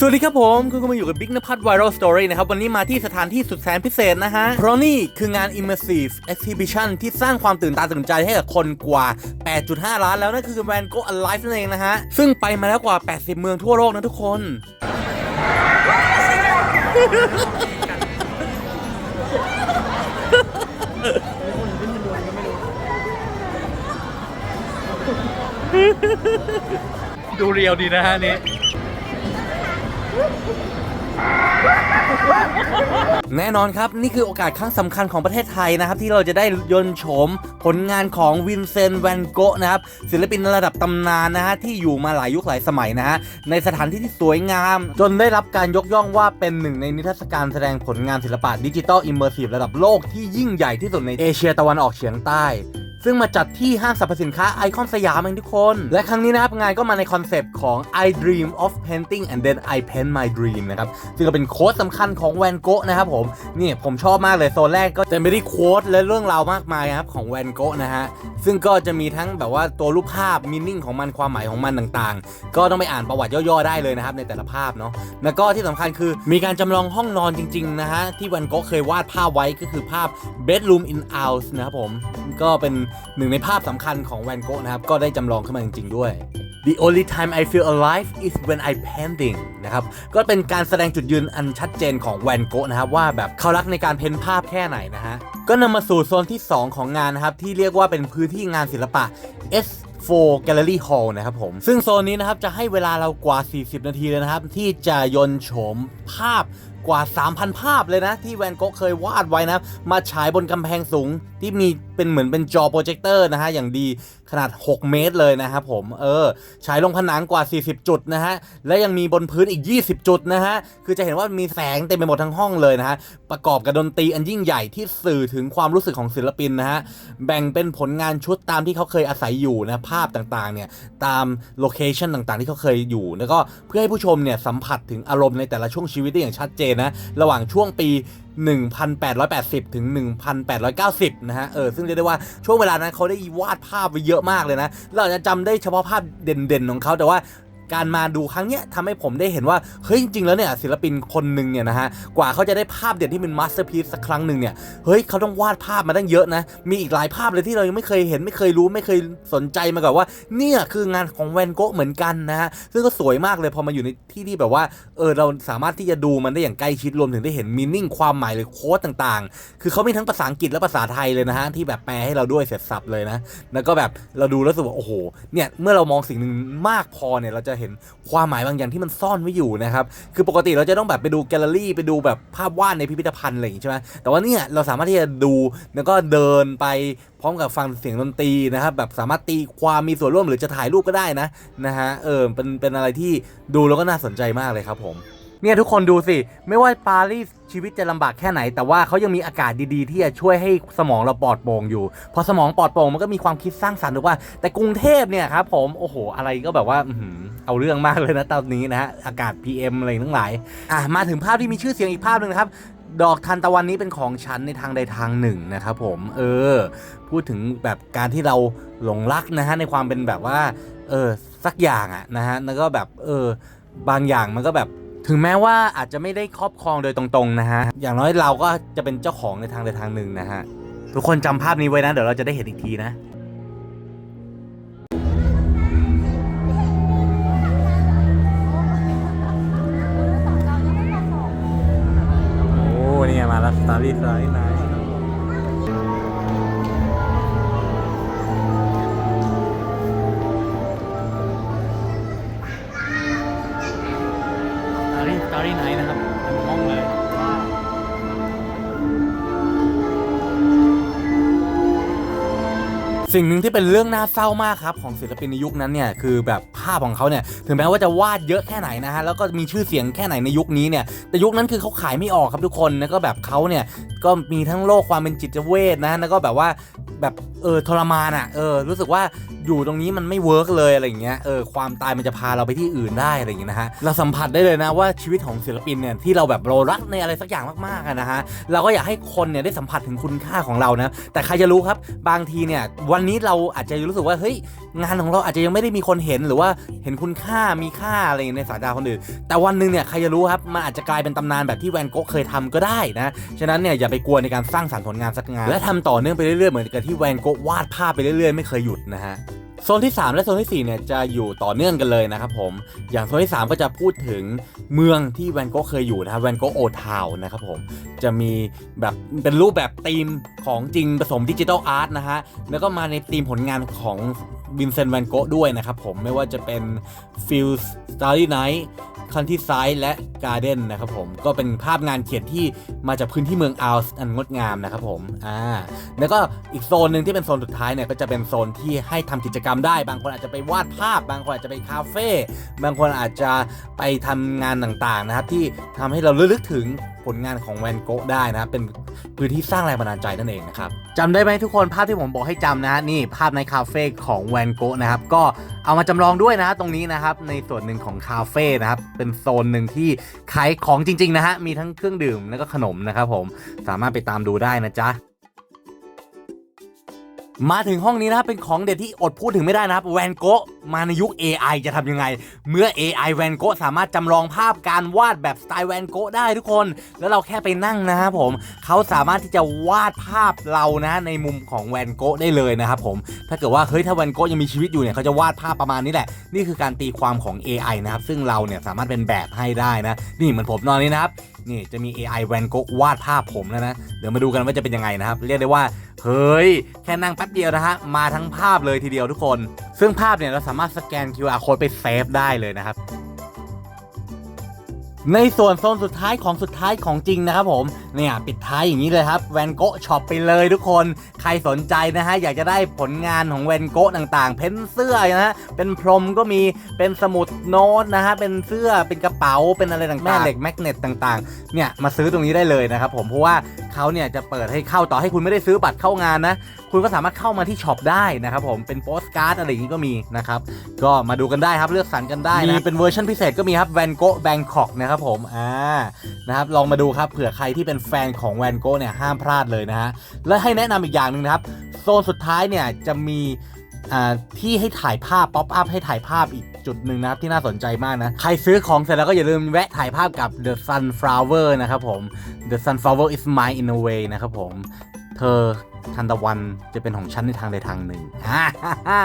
สวัสดีครับผม คุณกำลังอยู่กับบิ๊กนภัทร Viral Story นะครับ วันนี้มาที่สถานที่สุดแสนพิเศษนะฮะ เพราะนี่คืองาน Immersive Exhibition ที่สร้างความตื่นตาตื่นใจให้กับคนกว่า 8.5 ล้านแล้วนั่นคือ Van Gogh Alive นั่นเองนะฮะ ซึ่งไปมาแล้วกว่า 80 เมืองทั่วโลกนะทุกคน ดูเรียวดีนะฮะนี้ แน่นอนครับ นี่คือโอกาสครั้งสำคัญของประเทศไทยนะครับ ที่เราจะได้ยนโฉมผลงานของวินเซนต์แวนโกะนะครับ ศิลปินระดับตำนานนะฮะ ที่อยู่มาหลายยุคหลายสมัยนะฮะ ในสถานที่ที่สวยงาม จนได้รับการยกย่องว่าเป็นหนึ่งในนิทรรศการแสดงผลงานศิลปะดิจิตอลอิมเมอร์ซีฟระดับโลกที่ยิ่งใหญ่ที่สุดในเอเชียตะวันออกเฉียงใต้ ซึ่งมาจัดที่ห้างสรรพสินค้าไอคอนสยามเองทุกคน และครั้งนี้นะครับ งานก็มาในคอนเซปต์ของ I dream of painting and then I paint my dream นะครับ ซึ่งก็เป็นโค้ดสำคัญของแวนโกะนะครับผม นี่ผมชอบมากเลย โซนแรกก็จะไม่ได้โค้ดและเรื่องราวมากมายครับของแวนโกะนะฮะ ซึ่งก็จะมีทั้งแบบว่าตัวรูปภาพมินนิ่งของมันความหมายของมันต่างๆ ก็ต้องไปอ่านประวัติย่อๆได้เลยนะครับในแต่ละภาพเนาะ แล้วก็ที่สำคัญคือมีการจำลองห้องนอนจริงๆนะฮะที่แวนโกะเคยวาดภาพไว้ก็คือภาพ bedroom in house นะครับผม ก็เป็นหนึ่งในภาพสำคัญของแวนโกะนะครับ ก็ได้จำลองขึ้นมาจริง ๆ ด้วย The only time I feel alive is when I painting นะครับ ก็เป็นการแสดงจุดยืนอันชัดเจนของแวนโกะนะครับว่าแบบเขารักในการเพ้นภาพแค่ไหนนะฮะ ก็นำมาสู่โซนที่ 2 ของงานนะครับ ที่เรียกว่าเป็นพื้นที่งานศิลปะ S 4 Gallery Hall นะครับผม ซึ่งโซนนี้นะครับจะให้เวลาเรากว่า 40 นาทีเลยนะครับ ที่จะยนโฉมภาพกว่า 3,000 ภาพเลยนะ ที่แวนโก๊ะเคยวาดไว้นะ มาฉายบนกำแพงสูง ที่มีเป็นเหมือนเป็นจอโปรเจคเตอร์นะฮะ อย่างดีขนาด 6 เมตรเลยนะครับผม เออฉายลงผนังกว่า 40 จุดนะฮะ และยังมีบนพื้นอีก 20 จุดนะฮะ คือจะเห็นว่ามีแสงเต็มไปหมดทั้งห้องเลยนะฮะ ประกอบกับดนตรีอันยิ่งใหญ่ที่สื่อถึงความรู้สึกของศิลปินนะฮะ แบ่งเป็นผลงานชุดตามที่เขาเคยอาศัยอยู่นะภาพต่างๆเนี่ยตามโลเคชันต่างๆ ที่เขาเคยอยู่ แล้วก็เพื่อให้ผู้ชมเนี่ยสัมผัสถึงอารมณ์ในแต่ละช่วงชีวิตได้อย่างชัดเจนนะระหว่างช่วงปี 1880 ถึง 1890 นะฮะ เออ ซึ่งเรียกได้ว่าช่วงเวลานั้นเขาได้วาดภาพไปเยอะมากเลยนะ เราจจะจำได้เฉพาะภาพเด่นๆของเขาแต่ว่า การมาดูครั้งเนี้ยทำให้ผมได้เห็นว่าเฮ้ยจริงๆแล้วเนี่ยศิลปินคนหนึ่งเนี่ยนะฮะกว่าเขาจะได้ภาพเด่นที่เป็นมาสเตอร์พีซสักครั้งหนึ่งเนี่ยเฮ้ยเขาต้องวาดภาพมาตั้งเยอะนะมีอีกหลายภาพเลยที่เรายังไม่เคยเห็นไม่เคยรู้ไม่เคยสนใจมาก่อนว่า เนี่ยคืองานของแวนโกะเหมือนกันนะฮะซึ่งก็สวยมากเลยพอมาอยู่ในที่ที่แบบว่าเออเราสามารถที่จะดูมันได้อย่างใกล้ชิดรวมถึงได้เห็นมีนิ่งความหมายหรือโค้ดต่างๆ คือเขามีทั้งภาษาอังกฤษและภาษาไทยเลยนะฮะที่แบบแปลให้เราด้วยเสร็จสับเลยนะแล้วก็แบบเราดูแล้วสึกว่าโอ้โหเนี่ยเมื่อเรามองสิ่งหนึ่งมากพอเนี่ยเราจะเห็นความหมายบางอย่างที่มันซ่อนไว้อยู่นะครับ คือปกติเราจะต้องแบบไปดูแกลเลอรี่ไปดูแบบภาพวาดในพิพิธภัณฑ์อะไรอย่างนี้ใช่ไหมแต่ว่าเนี่ยเราสามารถที่จะดูแล้วก็เดินไปพร้อมกับฟังเสียงดนตรีนะครับ แบบสามารถตีความมีส่วนร่วมหรือจะถ่ายรูปก็ได้นะนะฮะเออเป็นเป็นอะไรที่ดูแล้วก็น่าสนใจมากเลยครับผม เนี่ยทุกคนดูสิ ไม่ว่าปารีสชีวิตจะลำบากแค่ไหน แต่ว่าเขายังมีอากาศดีๆ ที่จะช่วยให้สมองเราปลอดโปร่งอยู่ พอสมองปลอดโปร่งมันก็มีความคิดสร้างสรรค์ถูกป่ะแต่กรุงเทพเนี่ยครับผมโอ้โห อะไรก็แบบว่าเอาเรื่องมากเลยนะตอนนี้นะฮะอากาศ PM อะไรทั้งหลายอะมาถึงภาพที่มีชื่อเสียงอีกภาพหนึ่งนะครับดอกทานตะวันนี้เป็นของฉันในทางใดทางหนึ่งนะครับผมเออ พูดถึงแบบการที่เราหลงรักนะฮะในความเป็นแบบว่าเออสักอย่างอะนะฮะแล้วก็แบบเออบางอย่างมันก็แบบ ถึงแม้ว่าอาจจะไม่ได้ครอบครองโดยตรงๆนะฮะ อย่างน้อยเราก็จะเป็นเจ้าของในทางใดทางหนึ่งนะฮะ ทุกคนจำภาพนี้ไว้นะ เดี๋ยวเราจะได้เห็นอีกทีนะ โอ้นี่มาแล้วสตาร์ลี่สตาร์ลี่ไนส สิ่งหนึ่งที่เป็นเรื่องน่าเศร้ามากครับของศิลปินในยุคนั้นเนี่ยคือแบบาพของเขาเนี่ยถึงแม้ว่าจะวาดเยอะแค่ไหนนะฮะแล้วก็มีชื่อเสียงแค่ไหนในยุคนี้เนี่ยแต่ยุคนั้นคือเขาขายไม่ออกครับทุกคนแล้วก็แบบเขาเนี่ยก็มีทั้งโรคความเป็นจิตเวทนะแล้วก็แบบว่าแบบเออทรมานอะเออรู้สึกว่าอยู่ตรงนี้มันไม่เวิร์กเลยอะไรอย่างเงี้ยเออความตายมันจะพาเราไปที่อื่นได้อะไรอย่างเงี้ยนะฮะเราสัมผัสได้เลยนะว่าชีวิตของศิลปินเนี่ยที่เราแบบเรารักในอะไรสักอย่างมากๆนะฮะเราก็อยากให้คนเนี่ยได้สัมผัสถึงคุณค่าของเรานะแต่ใครจะรู้ครับบางทีเนี่ยวันนี้เราอาจจะรู้สึกว่าเฮ้ยงานของเราอาจจะยังไม่ได้มีคนเห็นหรือว่าเห็นคุณค่ามีค่าอะไรในสายตาคนอื่น แต่วันหนึ่งเนี่ยใครจะรู้ครับมันอาจจะกลายเป็นตำนานแบบที่แวนโก๊ะเคยทำก็ได้นะฉะนั้นเนี่ยอย่าไปกลัวในการสร้างสรรค์ผลงานสักงาน และทำต่อเนื่องไปเรื่อยๆเหมือนกับที่แวนโก๊ะวาดภาพไปเรื่อยๆไม่เคยหยุดนะฮะโซนที่ 3 และโซนที่ 4 เนี่ยจะอยู่ต่อเนื่องกันเลยนะครับผม อย่างโซนที่ 3 ก็จะพูดถึงเมืองที่แวนโก๊ะเคยอยู่นะครับแวนโก๊ะโอทาวนะครับผม จะมีแบบเป็นรูปแบบธีมของจริงผสมดิจิทัลอาร์ตนะฮะ แล้วก็มาในธีมผลงานของ วินเซนต์แวนโกะด้วยนะครับผมไม่ว่าจะเป็นฟิลสตาร์ y ไนท์คันที่ไซด์และการ์เด้นนะครับผมก็เป็นภาพงานเขียนที่มาจากพื้นที่เมืองอัลส์อันงดงามนะครับผมอ่าแล้วก็อีกโซนหนึ่งที่เป็นโซนสุดท้ายเนี่ยก็จะเป็นโซนที่ให้ทำกิจกรรมได้ บางคนอาจจะไปวาดภาพ บางคนอาจจะไปคาเฟ่บางคนอาจจะไปทำงานต่างๆนะครับที่ทำให้เราระลึกถึงผลงานของแวนโกะได้นะครับเป็น พื้นที่สร้างแรงบันดาลใจนั่นเองนะครับจำได้ไหมทุกคนภาพที่ผมบอกให้จำนะฮะนี่ภาพในคาเฟ่ของแวนโกะนะครับก็เอามาจำลองด้วยนะฮะตรงนี้นะครับในส่วนหนึ่งของคาเฟ่นะครับเป็นโซนหนึ่งที่ขายของจริงๆนะฮะมีทั้งเครื่องดื่มแล้วก็ขนมนะครับผมสามารถไปตามดูได้นะจ๊ะ มาถึงห้องนี้นะครับเป็นของเด็ดที่อดพูดถึงไม่ได้นะครับแวนโกะมาในยุค AI จะทำยังไง เมื่อ AI แวนโกะสามารถจำลองภาพการวาดแบบสไตล์แวนโกะได้ทุกคน แล้วเราแค่ไปนั่งนะครับผมเขาสามารถที่จะวาดภาพเรานะในมุมของแวนโกะได้เลยนะครับผมถ้าเกิดว่าเฮ้ยถ้าแวนโกะยังมีชีวิตอยู่เนี่ยเขาจะวาดภาพประมาณนี้แหละ นี่คือการตีความของ AI นะครับซึ่งเราเนี่ยสามารถเป็นแบบให้ได้นะ นี่เหมือนผมนอนนี้นะครับนี่จะมี AI แวนโกะวาดภาพผมแล้วนะเดี๋ยวมาดูกันว่าจะเป็นยังไงนะครับเรียกได้ว่า เฮ้ย แค่นั่งแป๊บเดียวนะฮะ มาทั้งภาพเลยทีเดียวทุกคน ซึ่งภาพเนี่ยเราสามารถสแกน QR code ไปเซฟได้เลยนะครับในส่วนโซนสุดท้ายของสุดท้ายของจริงนะครับผมเนี่ยปิดท้ายอย่างนี้เลยครับแวนโกะช็อปไปเลยทุกคน ใครสนใจนะฮะ อยากจะได้ผลงานของแวนโกะต่างๆ เพ้นเสื้อนะฮะ เป็นพรมก็มีเป็นสมุดโน้ตนะฮะ เป็นเสื้อเป็นกระเป๋าเป็นอะไรต่างๆแม่เหล็กแมกเนตต่างๆเนี่ยมาซื้อตรงนี้ได้เลยนะครับผมเพราะว่า เขาเนี่ยจะเปิดให้เข้าต่อให้คุณไม่ได้ซื้อบัตรเข้างานนะ คุณก็สามารถเข้ามาที่ช็อปได้นะครับผมเป็นโปสการ์ดอะไรอย่างนี้ก็มีนะครับก็มาดูกันได้ครับเลือกสรรกันได้นะมีเป็นเวอร์ชันพิเศษก็มีครับแวนโกะแบงคอกนะครับผมอ่านะครับลองมาดูครับเผื่อใครที่เป็นแฟนของแวนโกเนี่ยห้ามพลาดเลยนะฮะและให้แนะนำอีกอย่างหนึ่งนะครับโซนสุดท้ายเนี่ยจะมี ที่ให้ถ่ายภาพป๊อปอัพให้ถ่ายภาพอีกจุดหนึ่งนะครับที่น่าสนใจมากนะ ใครซื้อของเสร็จแล้วก็อย่าลืมแวะถ่ายภาพกับ The Sunflower นะครับผม The Sunflower is mine in a way นะครับผม เธอทันตะวันจะเป็นของฉันในทางใดทางหนึ่งฮ่าฮ่า